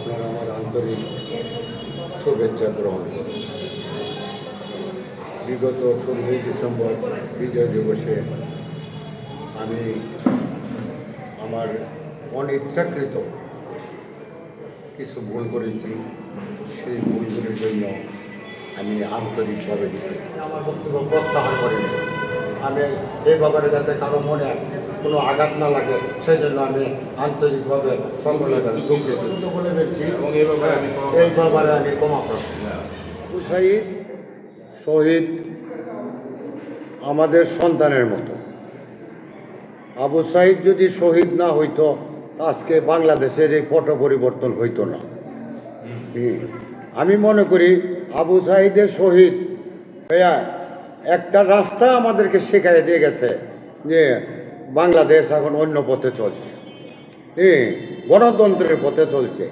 আপনারা আমার আন্তরিক শুভেচ্ছা গ্রহণ করুন। বিগত ষোলোই ডিসেম্বর বিজয় দিবসে আমি আমার অনিচ্ছাকৃত কিছু ভুল করেছি। সেই ভুলগুলির জন্য আমি আন্তরিকভাবে। আমার বক্তব্য প্রত্যাহার করিনি আমি এই ব্যাপারে যাতে কারও মনে কোনো আঘাত না লাগে সেই জন্য আমি আন্তরিকভাবে সকলের কাছে দুঃখিত। বলে দিচ্ছি। এবং এই ব্যাপারে আমি ক্ষমা এই ব্যাপারে আমি ক্ষমা প্রার্থী শহীদ শহীদ আমাদের সন্তানের মতো। আবু সাইদ যদি শহীদ না হইতো আজকে বাংলাদেশের এই পট পরিবর্তন হইতো না। আমি মনে করি আবু সাইদের শহীদ হইয়া একটা রাস্তা আমাদেরকে শেখাই দিয়ে গেছে যে বাংলাদেশ এখন অন্য পথে চলছে। হ্যাঁ গণতন্ত্রের পথে চলছে।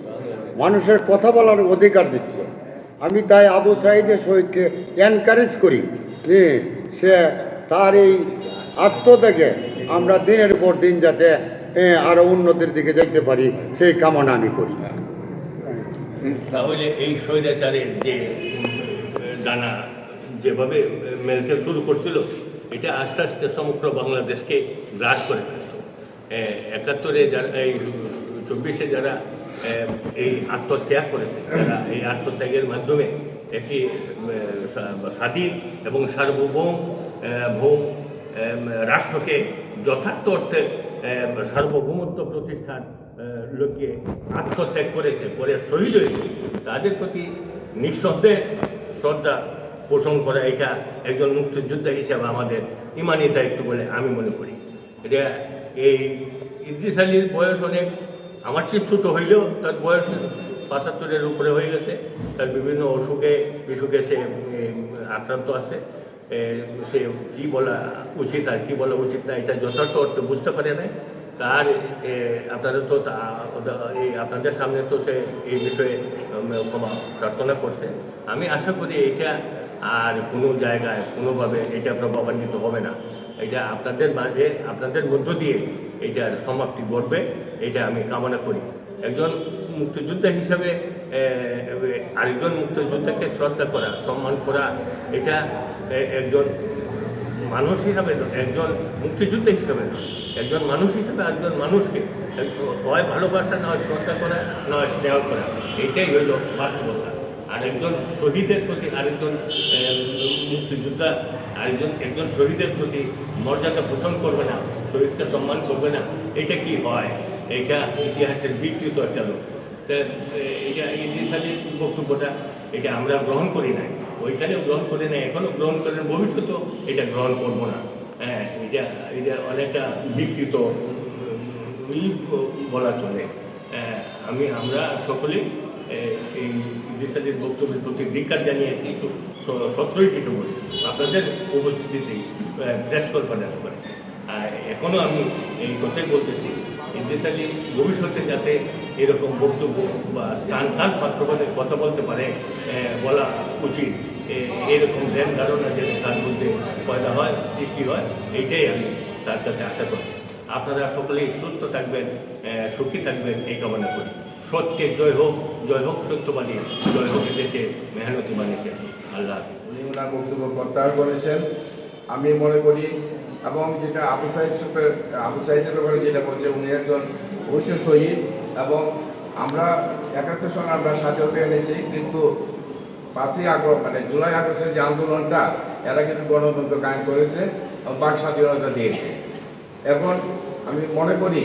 মানুষের কথা বলার অধিকার দিচ্ছে। আমি তাই আবু সাইদের শহীদকে এনকারেজ করি হ্যাঁ সে তার এই আত্মত্যাগে আমরা দিনের পর দিন যাতে আরও উন্নতির দিকে যেতে পারি, সেই কামনা আমি করি। তাহলে এই স্বৈরাচারের যে দানা যেভাবে মেলতে শুরু করছিল, এটা আস্তে আস্তে সমগ্র বাংলাদেশকে গ্রাস করে ফেলত। একাত্তরে যারা, এই চব্বিশে যারা এই আত্মত্যাগ করেছে যারা এই আত্মত্যাগের মাধ্যমে একটি স্বাধীন এবং সার্বভৌম ভৌম রাষ্ট্রকে যথার্থ অর্থে সার্বভৌমত্ব প্রতিষ্ঠান লোকে আত্মত্যাগ করেছে, পরে শহীদ হয়েছে। তাদের প্রতি নিঃসন্দেহে শ্রদ্ধা পোষণ করা, এটা একজন মুক্তিযোদ্ধা হিসাবে আমাদের ইমানি দায়িত্ব বলে আমি মনে করি। এটা এই ইদ্রিস আলীর বয়স অনেক, আমার চেয়ে হইলেও তার বয়স পঁচাত্তরের উপরে হয়ে গেছে। তার বিভিন্ন অসুখে বিসুখে সে আক্রান্ত আছে। সে কি বলা উচিত আর কি বলা উচিত না, এটা যথার্থ অর্থে বুঝতে পারে নাই। তার তো তা- এই আপনাদের সামনে তো সে এই বিষয়ে ক্ষমা প্রার্থনা করছে। আমি আশা করি এটা আর কোনো জায়গায় কোনোভাবে এটা প্রভাবান্বিত হবে না। এটা আপনাদের মাঝে, আপনাদের মধ্য দিয়ে এটার সমাপ্তি ঘটবে, এটা আমি কামনা করি। একজন মুক্তিযোদ্ধা হিসাবে আরেকজন মুক্তিযোদ্ধাকে শ্রদ্ধা করা, সম্মান করা, এটা একজন মানুষ হিসাবে একজন মুক্তিযোদ্ধা হিসাবে একজন মানুষ হিসাবে একজন মানুষকে হয় ভালোবাসা, নয় শ্রদ্ধা করা, নয় স্নেহ করা এইটাই হইল বাস্তবতা। আর একজন শহীদের প্রতি আরেকজন মুক্তিযোদ্ধা আরেকজন একজন শহীদের প্রতি মর্যাদা পোষণ করবে না শহীদকে সম্মান করবে না এটা কি হয়? এটা ইতিহাসের বিকৃত একটা লোক এটা ইতিহাসের বক্তব্যটা এটা আমরা গ্রহণ করি নাই। ওইখানেও গ্রহণ করি নাই এখনও গ্রহণ করেন ভবিষ্যতেও এটা গ্রহণ করব না। হ্যাঁ এটা এটা অনেকটা বিকৃত বলা চলে। হ্যাঁ, আমি আমরা সকলেই এই ইদ্রিস বক্তব্যের প্রতি ধিকার জানিয়েছি সতেরোই ডিসেম্বর আপনাদের উপস্থিতিতে প্রেস কনফারেন্স করে। এখনও আমি এই কথাই বলতেছি ইদ্রিস ভবিষ্যতে যাতে এরকম বক্তব্য বা স্থান স্থান পাত্রপদে কথা বলতে পারে বলা উচিত। এরকম ধ্যান ধারণা যে তার মধ্যে পয়দা হয়, সৃষ্টি হয়, এইটাই আমি তার কাছে আশা করি আপনারা সকলেই সুস্থ থাকবেন সুখী থাকবেন, এই কামনা করি। সত্যের জয় হোক জয় হোক সত্যবাদী জয় হোক এদেশে মেহনতি বানিয়েছেন আল্লাহ উনি ওনার বক্তব্য প্রত্যাহার করেছেন। আমি মনে করি, এবং যেটা আবু সাহেবের আবু সাইদের ব্যাপারে যেটা বলছে, উনি একজন অবশ্য শহীদ, এবং আমরা একাত্তর সঙ্গে আমরা স্বাধীনতা এনেছি, কিন্তু পাঁচই আগস্ট মানে জুলাই আগস্টের যে আন্দোলনটা, এরা কিন্তু গণতন্ত্র কায়েম করেছে এবং বাক স্বাধীনতা দিয়েছে। এখন আমি মনে করি,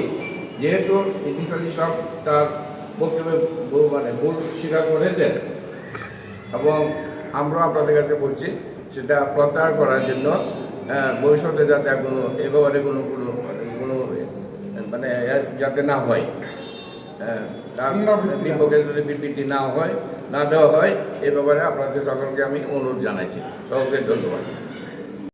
যেহেতু আলী সব তার বক্তব্যে মানে ভুল স্বীকার করেছেন এবং আমরা আপনাদের কাছে বলছি সেটা প্রত্যাহার করার জন্য ভবিষ্যতে যাতে কোনো এ ব্যাপারে কোনো কোনো মানে কোনো মানে যাতে না হয়। বিপক্ষে যদি বিবৃতি না হয় না দেওয়া হয় এ ব্যাপারে আপনাদের সকলকে আমি অনুরোধ জানাইছি। সকলকে ধন্যবাদ।